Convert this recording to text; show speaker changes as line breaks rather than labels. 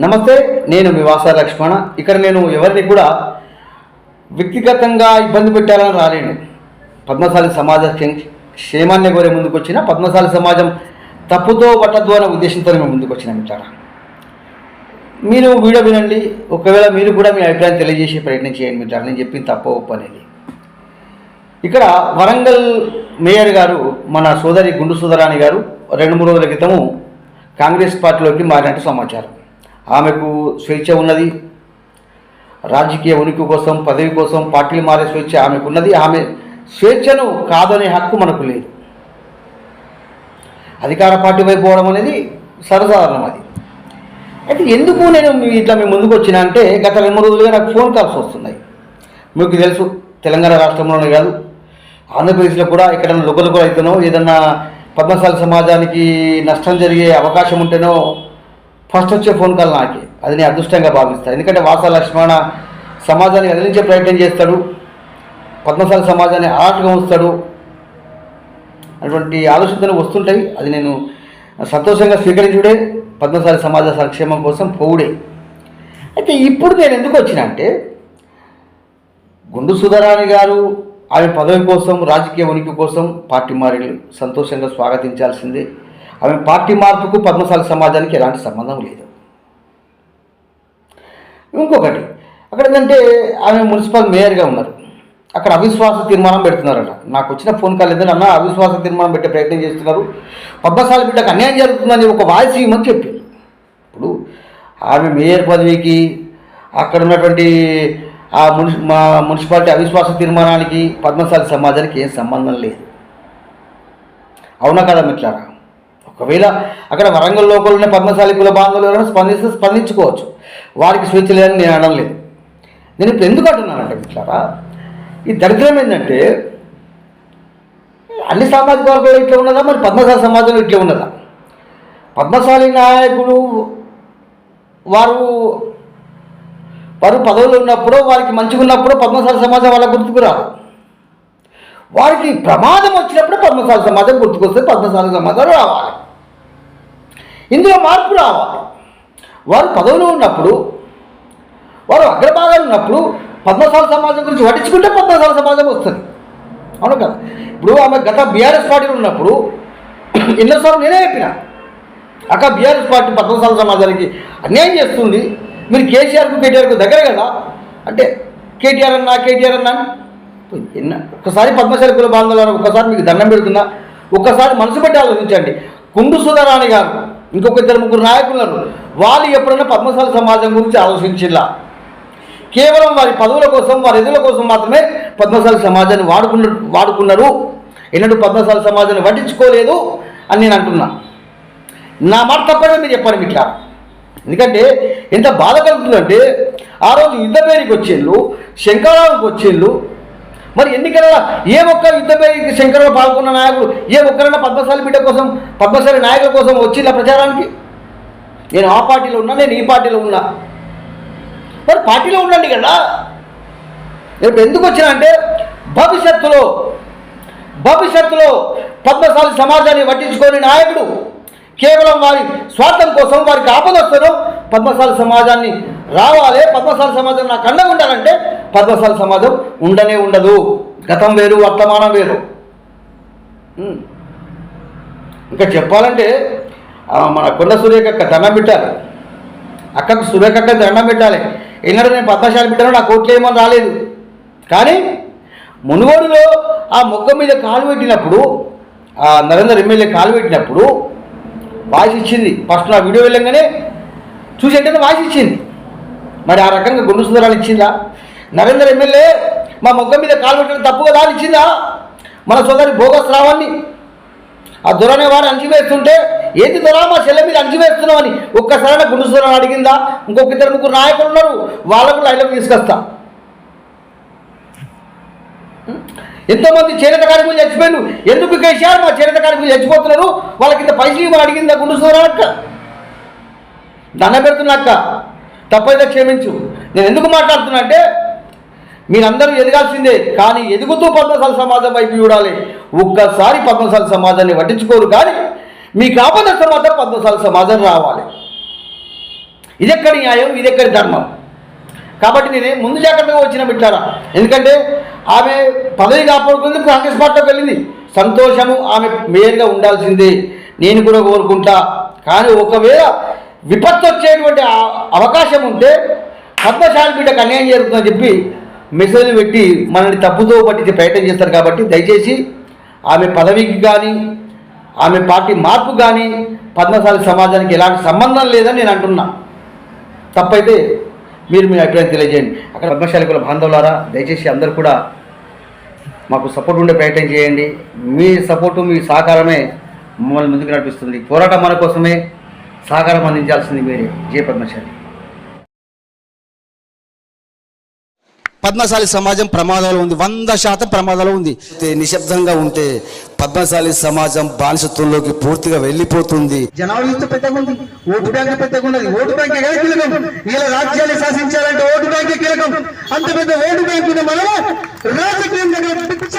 నమస్తే నేను మీ వాస లక్ష్మణ. ఇక్కడ నేను ఎవరిని కూడా వ్యక్తిగతంగా ఇబ్బంది పెట్టాలని రాలేను. పద్మశాలి సమాజ క్షేమాన్ని కోరే ముందుకు వచ్చిన పద్మశాలి సమాజం తప్పుతో పట్టద్వారా ఉద్దేశంతో మేము ముందుకు వచ్చిన మిత్రారా మీరు వీడియో వినండి. ఒకవేళ మీరు కూడా మీ అభిప్రాయం తెలియజేసే ప్రయత్నం చేయండి మిత్రారా నేను చెప్పింది తప్ప ఒప్పు అనేది. ఇక్కడ వరంగల్ మేయర్ గారు మన సోదరి గుండు సుధరాణి గారు రెండు మూడు రోజుల క్రితము కాంగ్రెస్ పార్టీలోకి మారినట్టు సమాచారం. ఆమెకు స్వేచ్ఛ ఉన్నది. రాజకీయ ఉనికి కోసం పదవి కోసం పార్టీలు మారే స్వేచ్ఛ ఆమెకు ఉన్నది ఆమె స్వేచ్ఛను కాదనే హక్కు మనకు లేదు. అధికార పార్టీ వైపు పోవడం అనేది సర్వసాధారణం అది. అయితే ఎందుకు నేను ఇట్లా మేము ముందుకు వచ్చినా అంటే గత రెండు రోజులుగా నాకు ఫోన్ కాల్స్ వస్తున్నాయి. మీకు తెలుసు తెలంగాణ రాష్ట్రంలోనే కాదు. ఆంధ్రప్రదేశ్లో కూడా ఎక్కడైనా లుకలుకలు అయితేనో ఏదన్నా పద్మశాల సమాజానికి నష్టం జరిగే అవకాశం ఉంటేనో ఫస్ట్ వచ్చే ఫోన్ కాల్ నాకే. అది నేను అదృష్టంగా భావిస్తాను ఎందుకంటే వాస లక్ష్మణ సమాజాన్ని కదిలించే ప్రయత్నం చేస్తాడు. పద్మశాలి సమాజాన్ని ఆటగా ఉంచుతాడు. అటువంటి ఆలోచనలు వస్తుంటాయి. అది నేను సంతోషంగా స్వీకరించుడే. పద్మశాలి సమాజ సంక్షేమం కోసం పోవుడే. అయితే ఇప్పుడు నేను ఎందుకు వచ్చిన అంటే గుండు సుధరాణి గారు ఆమె పదవి కోసం రాజకీయ ఉనికి కోసం పార్టీ మారి సంతోషంగా స్వాగతించాల్సిందే. ఆమె పార్టీ మార్పుకు పద్మశాలి సమాజానికి ఎలాంటి సంబంధం లేదు. ఇంకొకటి అక్కడ ఏంటంటే ఆమె మున్సిపల్ మేయర్గా ఉన్నారు. అక్కడ అవిశ్వాస తీర్మానం పెడుతున్నారట. నాకు వచ్చిన ఫోన్ కాల్ ఏదైనా అన్న అవిశ్వాస తీర్మానం పెట్టే ప్రయత్నం చేస్తున్నారు. పద్మశాలి బిడ్డకు అన్యాయం జరుగుతుందని ఒక వాయిస్ ఇవ్వమని చెప్పి. ఇప్పుడు ఆమె మేయర్ పదవికి అక్కడ ఉన్నటువంటి ఆ మున్సి మా మున్సిపాలిటీ అవిశ్వాస తీర్మానానికి పద్మశాలి సమాజానికి ఏం సంబంధం లేదు. అవునా కదా మిట్లారా ఒకవేళ అక్కడ వరంగల్ లోపలనే ఉన్న పద్మశాలి కుల బాంధవులు ఎవరైనా స్పందిస్తే స్పందించుకోవచ్చు. వారికి స్వేచ్ఛ లేదని నేను అనడం లేదు. నేను ఇప్పుడు ఎందుకు అంటున్నానంటే మిట్లారా ఈ దరిద్రం ఏంటంటే అన్ని సామాజిక వర్గాలు ఇట్లా ఉన్నదా? మరి పద్మశాలి సమాజంలో ఇట్లా ఉన్నదా? పద్మశాలి నాయకులు వారు వారు పదవులు ఉన్నప్పుడు వారికి మంచిగా ఉన్నప్పుడు పద్మశాలి సమాజం వాళ్ళ గుర్తుకు రాదు. వారికి ప్రమాదం వచ్చినప్పుడు పద్మశాలి సమాజం గుర్తుకొస్తే పద్మశాలి సమాజం రావాలి. ఇందులో మార్పు రావాలి. వారు పదవులు ఉన్నప్పుడు వారు అగ్రభాగాలు ఉన్నప్పుడు పద్మశాలి సమాజం గురించి పట్టించుకుంటే పద్మశాలి సమాజం వస్తుంది. అవును కదా? ఇప్పుడు ఆమె గత బీఆర్ఎస్ పార్టీలో ఉన్నప్పుడు ఎన్నోసార్లు నేనే చెప్పిన అక్క బీఆర్ఎస్ పార్టీ పద్మశాల సమాజానికి అన్యాయం చేస్తుంది. మీరు కేసీఆర్కు కేటీఆర్కు దగ్గర కదా? అంటే కేటీఆర్ అన్నా కేటీఆర్ అన్నా ఎన్న ఒక్కసారి పద్మశాల కుల బాంధవులను ఒక్కసారి మీకు దండం పెడుతున్నా ఒక్కసారి మనసు పెట్టి ఆలోచించండి. కుండు సుధారాణి గారు ఇంకొక ఇద్దరు ముగ్గురు నాయకులను వాళ్ళు ఎప్పుడైనా పద్మశాల సమాజం గురించి ఆలోచించిలా? కేవలం వారి పదవుల కోసం వారి ఎదుల కోసం మాత్రమే పద్మశాల సమాజాన్ని వాడుకున్న వాడుకున్నారు. ఎన్నడూ పద్మశాల సమాజాన్ని పట్టించుకోలేదు అని నేను అంటున్నా. నా మాట తప్పనే మీరు చెప్పాను ఇట్లా. ఎందుకంటే ఎంత బాధ కలుగుతుందంటే ఆ రోజు యుద్ధ పేరుకి వచ్చేళ్ళు శంకరానికి వచ్చేళ్ళు మరి ఎన్నికల ఏ ఒక్క యుద్ధపై పేరుకి శంకరంలో పాల్గొన్న నాయకుడు ఏ ఒక్కరైనా పద్మశాలి బిడ్డ కోసం పద్మశాలి నాయకుల కోసం వచ్చిందా ప్రచారానికి? నేను ఆ పార్టీలో ఉన్నా నేను ఈ పార్టీలో ఉన్నా. మరి పార్టీలో ఉండండి కదా. ఇప్పుడు ఎందుకు వచ్చినా అంటే భవిష్యత్తులో భవిష్యత్తులో పద్మశాలి సమాజాన్ని పట్టించుకొని నాయకుడు కేవలం వారి స్వార్థం కోసం వారికి ఆపదొస్తారో పద్మశాలి సమాజాన్ని రావాలి పద్మసాల సమాజం నాకు అండగా ఉండాలంటే పద్మసాల సమాజం ఉండనే ఉండదు. గతం వేరు వర్తమానం వేరు. ఇంకా చెప్పాలంటే మన కొండ సూర్యకక్క దండం పెట్టాలి. అక్కకు సురేఖక్క దండం పెట్టాలి. ఎన్నడూ నేను పద్మశాల బిడ్డను నా కోట్లు ఏమని రాలేదు. కానీ మునుగోడులో ఆ మొక్క మీద కాలు పెట్టినప్పుడు ఆ నరేందర్ ఎమ్మెల్యే కాలు పెట్టినప్పుడు వాయిస్ ఇచ్చింది. ఫస్ట్ నా వీడియో వెళ్ళంగానే చూసి వాయిస్ ఇచ్చింది. మరి ఆ రకంగా గుండు సుందరాలు ఇచ్చిందా? నరేంద్ర ఎమ్మెల్యే మా మొగ్గ మీద కాలు పెట్టడం తప్పు కదా అని ఇచ్చిందా? మన సోదరి భోగస్ రావాన్ని ఆ దొరనే వాడు అణిచివేస్తుంటే ఏంది దొర మా చెల్లె మీద అణిచివేస్తున్నామని ఒక్కసారి గుండు సుందరం అడిగిందా? ఇంకొక ఇద్దరు ముగ్గురు నాయకులు ఉన్నారు వాళ్ళకు లైన్లోకి తీసుకొస్తా. ఎంతోమంది చేనేత కార్మికులు చచ్చిపోయారు ఎందుకు కేసీఆర్ మా చేనేత కార్మికులు చచ్చిపోతున్నారు? వాళ్ళకి ఇంత పైసలు ఇవ్వమని అడిగిందా గుండు సుందరాక్క దండం పెడుతున్నాక్క తప్పైతే క్షమించు. నేను ఎందుకు మాట్లాడుతున్నా అంటే మీరందరూ ఎదగాల్సిందే కానీ ఎదుగుతూ పద్మశాల సమాజం వైపు చూడాలి. ఒక్కసారి పద్మశాల సమాజాన్ని పట్టించుకోరు కానీ మీకు ఆపదస్తే మాత్రం పద్మశాల సమాజం రావాలి. ఇదెక్కడి న్యాయం ఇదెక్కడి ధర్మం? కాబట్టి నేనే ముందు జాగ్రత్తగా వచ్చిన బిడ్డారా. ఎందుకంటే ఆమె పదవి కాపాడుకుంది కాంగ్రెస్ పార్టీలోకి వెళ్ళింది. సంతోషము ఆమె మేయర్గా ఉండాల్సిందే. నేను కూడా కోరుకుంటా. కానీ ఒకవేళ విపత్తు వచ్చేటువంటి అవకాశం ఉంటే పద్మశాలి బిడ్డకు అన్యాయం జరుగుతుందని చెప్పి మెసేజ్లు పెట్టి మనల్ని తప్పుతో పట్టించే ప్రయత్నం చేస్తారు కాబట్టి దయచేసి ఆమె పదవికి కానీ ఆమె పార్టీ మార్పు కానీ పద్మశాలి సమాజానికి ఎలాంటి సంబంధం లేదని నేను అంటున్నా. తప్పైతే మీరు మీ అభిప్రాయం తెలియజేయండి. అక్కడ పద్మశాలి కుల బాంధవులారా దయచేసి అందరూ కూడా మాకు సపోర్ట్ ఉండే ప్రయత్నం చేయండి. మీ సపోర్టు మీ సహకారమే మమ్మల్ని ముందుకు నడిపిస్తుంది. పోరాటం మన కోసమే. సహకారం అందించాల్సింది మీరే. జయ పద్మశాలి.
పద్మశాలి సమాజం ప్రమాదంలో ఉంది. వంద శాతం ప్రమాదంలో ఉంది. నిశ్శబ్దంగా ఉంటే పద్మశాలి సమాజం బానిసత్వంలోకి పూర్తిగా వెళ్ళిపోతుంది.
జనాభా పెద్దగా ఉంది. ఓటు బ్యాంక్ పెద్దగా ఉన్నది. ఓటు బ్యాంక్ కీలకం. ఇలా రాజ్యాన్ని శాసించాలంటే ఓటు బ్యాంక్ కీలకం. అంత పెద్ద ఓటు బ్యాంక్ ఉన్న మనము రాజకీయం దగ్గర పిచ్చ